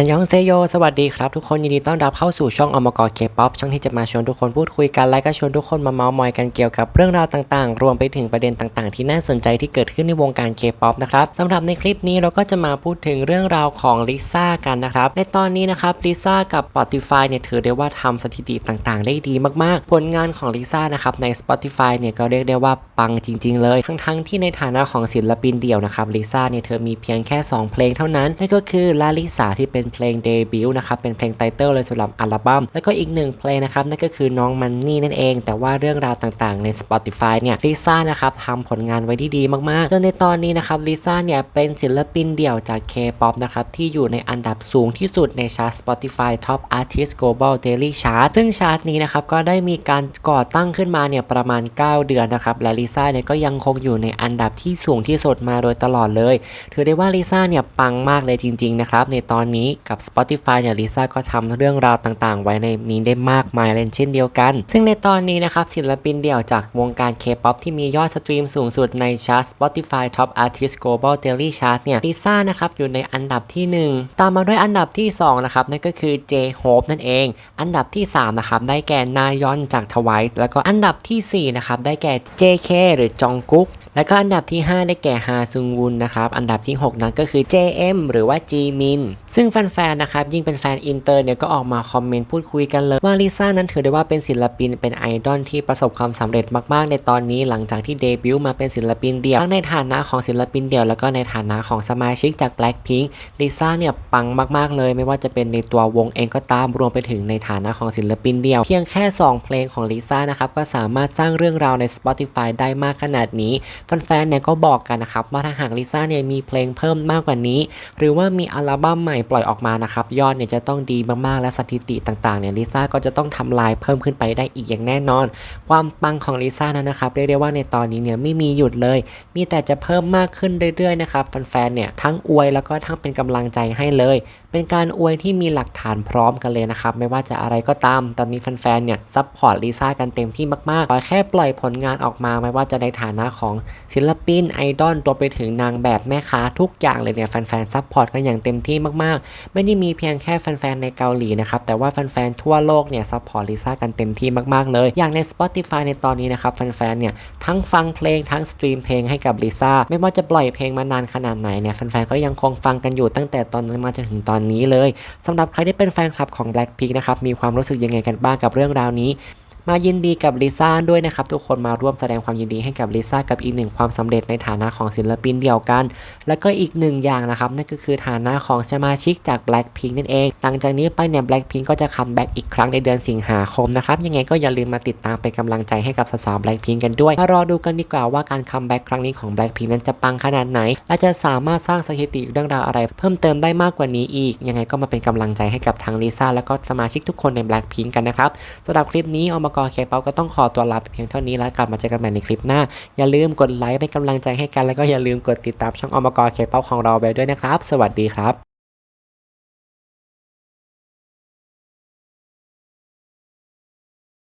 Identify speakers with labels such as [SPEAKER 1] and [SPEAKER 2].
[SPEAKER 1] อันยองเซโย สวัสดีครับ ทุกคนยินดีต้อนรับเข้าสู่ช่องอมกรเคป๊อปช่องที่จะมาชวนทุกคนพูดคุยกัน และก็ชวนทุกคนมาเมาส์มอยกันเกี่ยวกับเรื่องราวต่างๆ รวมไปถึงประเด็นต่างๆ ที่น่าสนใจที่เกิดขึ้นในวงการเคป๊อปนะครับสำหรับในคลิปนี้เราก็จะมาพูดถึงเรื่องราวของลิซ่ากันนะครับ ในตอนนี้นะครับลิซ่ากับ Spotify เนี่ยถือได้ว่าทำสถิติต่างๆ ได้ดีมากๆ ผลงานของลิซ่านะครับใน Spotify เนี่ยก็เรียกได้ว่าปังจริง ๆ เลย ทั้งๆ ที่ในฐานะของศิลปินเดี่ยวนะครับลิซ่าเนี่ยเธอมีเพียงแค่ 2 เพลงเท่านั้นนั่นก็คือลาลิสาที่เป็นเพลงเดบิวต์นะครับเป็นเพลงไตเติลเลยสำหรับอัลบั้มแล้วก็อีกหนึ่งเพลงนะครับนั่นก็คือน้องมันนี่นั่นเอง แต่ว่าเรื่องราวต่างๆใน Spotify เนี่ยลิซ่านะครับทำผลงานไว้ที่ดีมากๆจนในตอนนี้นะครับลิซ่าเนี่ยเป็นศิลปินเดี่ยวจาก K-POP นะครับที่อยู่ในอันดับสูงที่สุดในชาร์ต Spotify Top Artist Global Daily Chart ซึ่งชาร์ตนี้นะครับก็ได้มีการก่อตั้งขึ้นมาเนี่ยประมาณ 9 เดือนนะครับและลิซ่าเนี่ยก็ยังคงอยู่ในอันดับที่สูงที่สุดมาโดยตลอดเลย ถือได้ว่าลิซ่าเนี่ยปังมากเลยจริงๆนะครับในตอนนี้กับ Spotify เนี่ยลิซ่าก็ทำเรื่องราวต่างๆ ไว้ในนี้ได้มากมายเลยเช่นเดียวกัน ซึ่งในตอนนี้นะครับศิลปินเดี่ยวจากวงการ K-POP ที่มียอดสตรีมสูงสุดในชาร์ต Spotify Top Artist Global Daily Chart เนี่ยลิซ่านะครับอยู่ในอันดับที่ 1 ตามมาด้วยอันดับที่ 2 นะครับ นั่นก็คือ J-Hope นั่นเอง อันดับที่ 3 นะครับ ได้แก่นายอนจาก Twice แล้วก็อันดับทีสี่4 นะครับ ได้แก่ JK หรือจองกุ๊กแล้วก็อันดับที่ 5 ได้แก่ฮาซุงวุนนะครับ อันดับที่ 6 นั้นก็คือ JM หรือว่า Jimin ซึ่งแฟนๆ นะครับ ยิ่งเป็นแฟนอินเตอร์เนี่ยก็ออกมาคอมเมนต์พูดคุยกันเลย ว่าลิซ่านั้นถือได้ว่าเป็นศิลปินเป็นไอดอลที่ประสบความสำเร็จมากๆ ในตอนนี้หลังจากที่เดบิวต์มาเป็นศิลปินเดี่ยวทั้งในฐานะของศิลปินเดี่ยวแล้วก็ในฐานะของสมาชิกจาก Blackpink ลิซ่าเนี่ยปังมากๆเลย ไม่ว่าจะเป็นในตัววงเองก็ตามรวมไปถึงในฐานะของศิลปินเดี่ยว เพียงแค่ 2 เพลงของลิซ่านะครับก็สามารถสร้างเรื่องราวใน Spotify ได้มากขนาดนี้แฟนๆ เนี่ยก็บอกกันนะครับว่าถ้าหากลิซ่าเนี่ยมีเพลงเพิ่มมากกว่านี้ หรือว่ามีอัลบั้มใหม่ปล่อยออกมานะครับ ยอดเนี่ยจะต้องดีมากๆ และสถิติต่างๆเนี่ยลิซ่าก็จะต้องทำลายเพิ่มขึ้นไปได้อีกอย่างแน่นอน ความปังของลิซ่านั้นนะครับเรียกได้ว่าในตอนนี้เนี่ยไม่มีหยุดเลย มีแต่จะเพิ่มมากขึ้นเรื่อยๆนะครับแฟนๆเนี่ยทั้งอวยแล้วก็ทั้งเป็นกำลังใจให้เลยเป็นการอวยที่มีหลักฐานพร้อมกันเลยนะครับ ไม่ว่าจะอะไรก็ตาม ตอนนี้แฟนๆ เนี่ยซัพพอร์ตลิซ่ากันเต็มที่มากๆขอแค่ปล่อยผลงานออกมา ไม่ว่าจะในฐานะของศิลปินไอดอลตัวไปถึงนางแบบแม่ค้าทุกอย่างเลยเนี่ยแฟนๆซัพพอร์ตกันอย่างเต็มที่มากๆ ไม่ได้มีเพียงแค่แฟนๆ ในเกาหลีนะครับแต่ว่าแฟนๆ ทั่วโลกเนี่ยซัพพอร์ตลิซ่ากันเต็มที่มากๆ เลย อย่างใน Spotify ในตอนนี้นะครับแฟนๆ เนี่ยทั้งฟังเพลงทั้งสตรีมเพลงให้กับลิซ่าไม่ว่าจะปล่อยเพลงมานานขนาดไหนเนี่ยแฟนๆ ก็ยังคงฟังกันอยู่ตั้งแต่ตอนนั้นมาจนถึงตอนนี้เลยสำหรับใครที่เป็นแฟนคลับของ Blackpink นะครับมีความรู้สึกยังไงกันบ้างกับเรื่องราวนี้ มายินดีกับลิซ่าด้วยนะครับทุกคนมาร่วมแสดงความยินดีให้กับลิซ่ากับอีกหนึ่งความสำเร็จในฐานะของศิลปินเดียวกัน แล้วก็อีกหนึ่งอย่างนะครับนั่นก็คือฐานะของสมาชิกจาก Blackpink นั่นเอง หลังจากนี้ไปเนี่ย Blackpink ก็จะคัมแบ็กอีกครั้งในเดือนสิงหาคมนะครับยังไงก็อย่าลืมมาติดตามเป็นกำลังใจให้กับสาวๆ Blackpink กันด้วยมารอดูกันดีกว่าว่าการคัมแบ็กครั้งนี้ของ Blackpink นั้นจะปังขนาดไหน และจะสามารถสร้างสถิติเรื่องราวอะไร เพิ่มเติมได้มากกว่านี้อีก ยังไงก็มาเป็นกำลังใจให้กับทั้งลิซ่าแล้วก็สมาชิกทุกคนใน Blackpink กันนะครับสำหรับคลิปนี้อมกรเคป๊อปก็ต้องขอตัวลาไปเพียงเท่านี้แล้วกลับมาเจอกันใหม่ในคลิปหน้า อย่าลืมกดไลค์เป็นกำลังใจให้กันแล้วก็อย่าลืมกดติดตามช่องอมกรเคป๊อปของเราไปด้วยนะครับ สวัสดีครับ